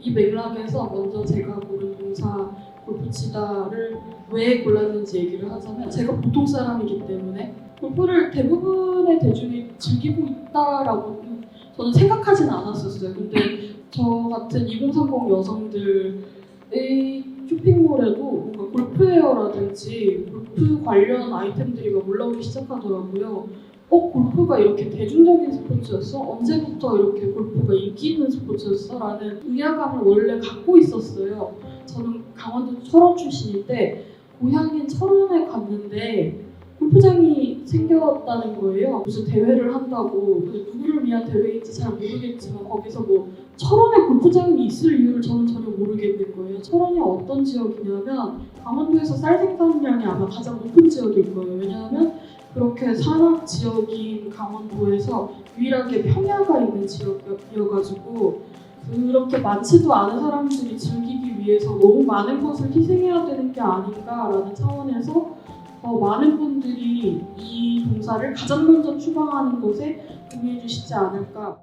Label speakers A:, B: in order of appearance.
A: 이 맥락에서 먼저 제가 고른 동사 골프치다를 왜 골랐는지 얘기를 하자면 제가 보통 사람이기 때문에 골프를 대부분의 대중이 즐기고 있다라고 저는 생각하진 않았었어요. 근데 저 같은 2030 여성들의 쇼핑몰에도 골프웨어라든지 골프 관련 아이템들이 막 올라오기 시작하더라고요. 어, 골프가 이렇게 대중적인 스포츠였어? 언제부터 이렇게 골프가 인기 있는 스포츠였어? 라는 의아감을 원래 갖고 있었어요. 저는 강원도 철원 출신인데 고향인 철원에 갔는데 골프장이 생겼다는 거예요. 무슨 대회를 한다고 그 누구를 위한 대회인지 잘 모르겠지만 거기서 뭐 철원에 골프장이 있을 이유를 저는 철원이 어떤 지역이냐면 강원도에서 쌀 생산량이 아마 가장 높은 지역일 거예요. 왜냐하면 그렇게 산악 지역인 강원도에서 유일하게 평야가 있는 지역이어가지고 그렇게 많지도 않은 사람들이 즐기기 위해서 너무 많은 것을 희생해야 되는 게 아닌가라는 차원에서 더 많은 분들이 이 동사를 가장 먼저 추방하는 것에 동의해 주시지 않을까.